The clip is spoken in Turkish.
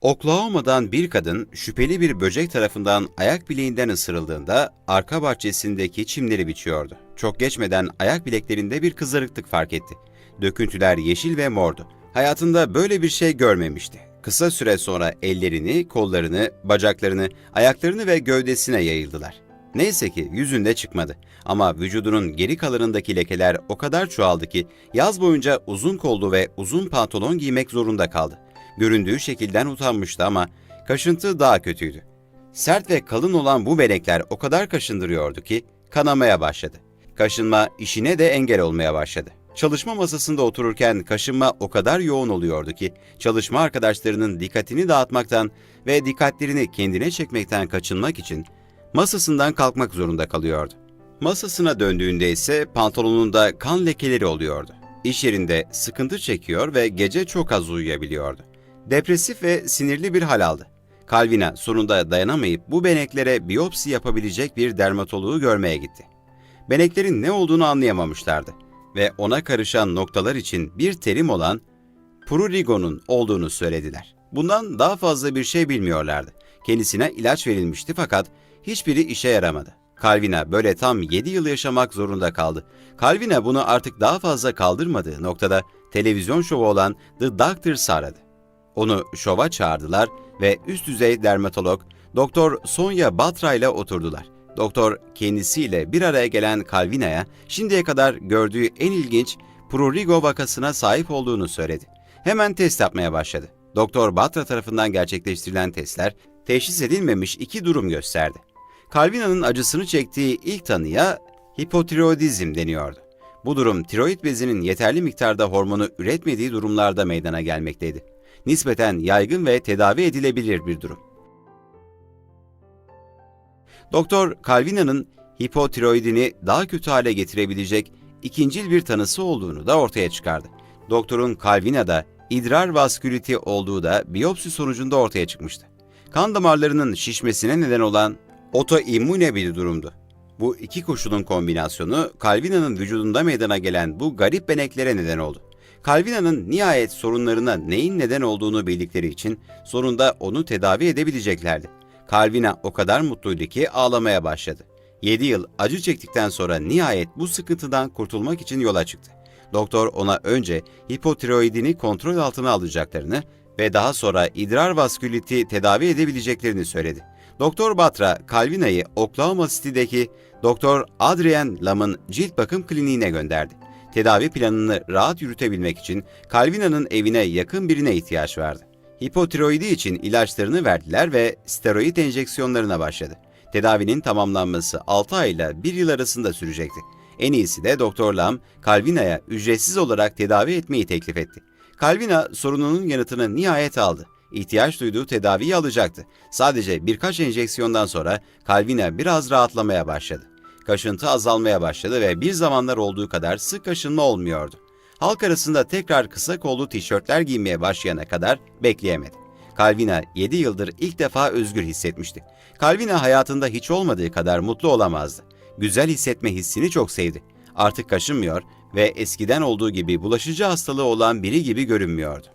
Oklahoma'dan bir kadın şüpheli bir böcek tarafından ayak bileğinden ısırıldığında arka bahçesindeki çimleri biçiyordu. Çok geçmeden ayak bileklerinde bir kızarıklık fark etti. Döküntüler yeşil ve mordu. Hayatında böyle bir şey görmemişti. Kısa süre sonra ellerini, kollarını, bacaklarını, ayaklarını ve gövdesine yayıldılar. Neyse ki yüzünde çıkmadı. Ama vücudunun geri kalanındaki lekeler o kadar çoğaldı ki yaz boyunca uzun kollu ve uzun pantolon giymek zorunda kaldı. Göründüğü şekilden utanmıştı ama kaşıntı daha kötüydü. Sert ve kalın olan bu benekler o kadar kaşındırıyordu ki kanamaya başladı. Kaşınma işine de engel olmaya başladı. Çalışma masasında otururken kaşınma o kadar yoğun oluyordu ki çalışma arkadaşlarının dikkatini dağıtmaktan ve dikkatlerini kendine çekmekten kaçınmak için masasından kalkmak zorunda kalıyordu. Masasına döndüğünde ise pantolonunda kan lekeleri oluyordu. İş yerinde sıkıntı çekiyor ve gece çok az uyuyabiliyordu. Depresif ve sinirli bir hal aldı. Calvina sonunda dayanamayıp bu beneklere biyopsi yapabilecek bir dermatoloğu görmeye gitti. Beneklerin ne olduğunu anlayamamışlardı ve ona karışan noktalar için bir terim olan prurigo'nun olduğunu söylediler. Bundan daha fazla bir şey bilmiyorlardı. Kendisine ilaç verilmişti fakat hiçbiri işe yaramadı. Calvina böyle tam 7 yıl yaşamak zorunda kaldı. Calvina bunu artık daha fazla kaldırmadığı noktada televizyon şovu olan The Doctors'ı aradı. Onu şova çağırdılar ve üst düzey dermatolog Doktor Sonya Batra ile oturdular. Doktor kendisiyle bir araya gelen Calvina'ya şimdiye kadar gördüğü en ilginç prurigo vakasına sahip olduğunu söyledi. Hemen test yapmaya başladı. Doktor Batra tarafından gerçekleştirilen testler teşhis edilmemiş iki durum gösterdi. Calvina'nın acısını çektiği ilk tanıya hipotiroidizm deniyordu. Bu durum tiroid bezinin yeterli miktarda hormonu üretmediği durumlarda meydana gelmekteydi. Nispeten yaygın ve tedavi edilebilir bir durum. Doktor Calvina'nın hipotiroidini daha kötü hale getirebilecek ikincil bir tanısı olduğunu da ortaya çıkardı. Doktorun Calvina'da idrar vasküliti olduğu da biyopsi sonucunda ortaya çıkmıştı. Kan damarlarının şişmesine neden olan otoimmüne bir durumdu. Bu iki koşulun kombinasyonu Calvina'nın vücudunda meydana gelen bu garip beneklere neden oldu. Calvina'nın nihayet sorunlarına neyin neden olduğunu bildikleri için sonunda onu tedavi edebileceklerdi. Calvina o kadar mutluydu ki ağlamaya başladı. 7 yıl acı çektikten sonra nihayet bu sıkıntıdan kurtulmak için yola çıktı. Doktor ona önce hipotiroidini kontrol altına alacaklarını ve daha sonra idrar vasküliti tedavi edebileceklerini söyledi. Doktor Batra, Calvina'yı Oklahoma City'deki Doktor Adrian Lam'ın cilt bakım kliniğine gönderdi. Tedavi planını rahat yürütebilmek için Calvina'nın evine yakın birine ihtiyaç vardı. Hipotiroidi için ilaçlarını verdiler ve steroid enjeksiyonlarına başladı. Tedavinin tamamlanması 6 ay ile 1 yıl arasında sürecekti. En iyisi de Doktor Lam, Calvina'ya ücretsiz olarak tedavi etmeyi teklif etti. Calvina sorununun yanıtını nihayet aldı. İhtiyaç duyduğu tedaviyi alacaktı. Sadece birkaç enjeksiyondan sonra Calvina biraz rahatlamaya başladı. Kaşıntı azalmaya başladı ve bir zamanlar olduğu kadar sık kaşınma olmuyordu. Halk arasında tekrar kısa kollu tişörtler giymeye başlayana kadar bekleyemedi. Calvina 7 yıldır ilk defa özgür hissetmişti. Calvina hayatında hiç olmadığı kadar mutlu olamazdı. Güzel hissetme hissini çok sevdi. Artık kaşınmıyor ve eskiden olduğu gibi bulaşıcı hastalığı olan biri gibi görünmüyordu.